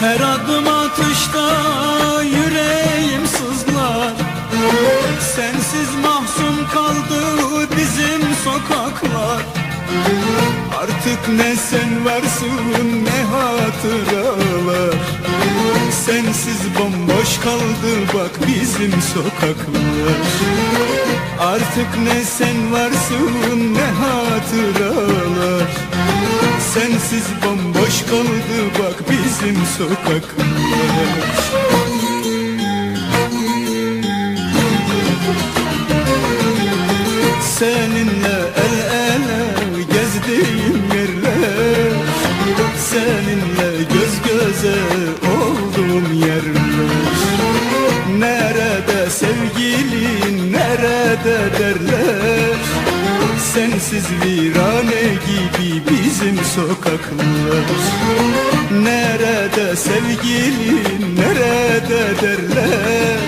her adım atışta sokaklar. Artık ne sen varsın ne hatıralar. Sensiz bomboş kaldı bak bizim sokaklar. Artık ne sen varsın ne hatıralar. Sensiz bomboş kaldı bak bizim sokaklar. Seninle Seninle göz göze olduğum yerler Nerede sevgilin nerede derler? Sensiz virane gibi bizim sokaklar. Nerede sevgilin nerede derler?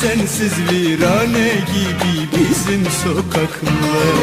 Sensiz virane gibi bizim sokaklar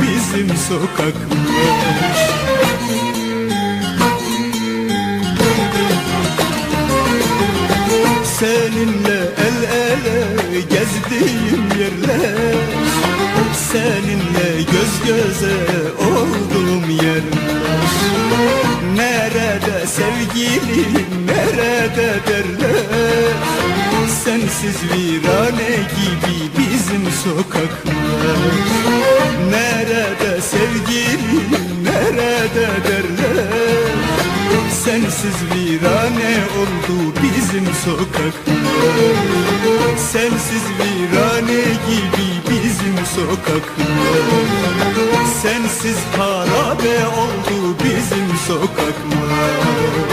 bizim sokaklar. Seninle el ele gezdiğim yerler. Seninle göz göze olduğum yerler. Nerede sevgilim nerede derler? Sensiz virane gibi bizim sokaklar. Nerede sevgilim nerede derler? Sensiz virane oldu bizim sokaklar. Sensiz virane gibi bizim sokaklar. Sensiz harabe oldu bizim sokaklar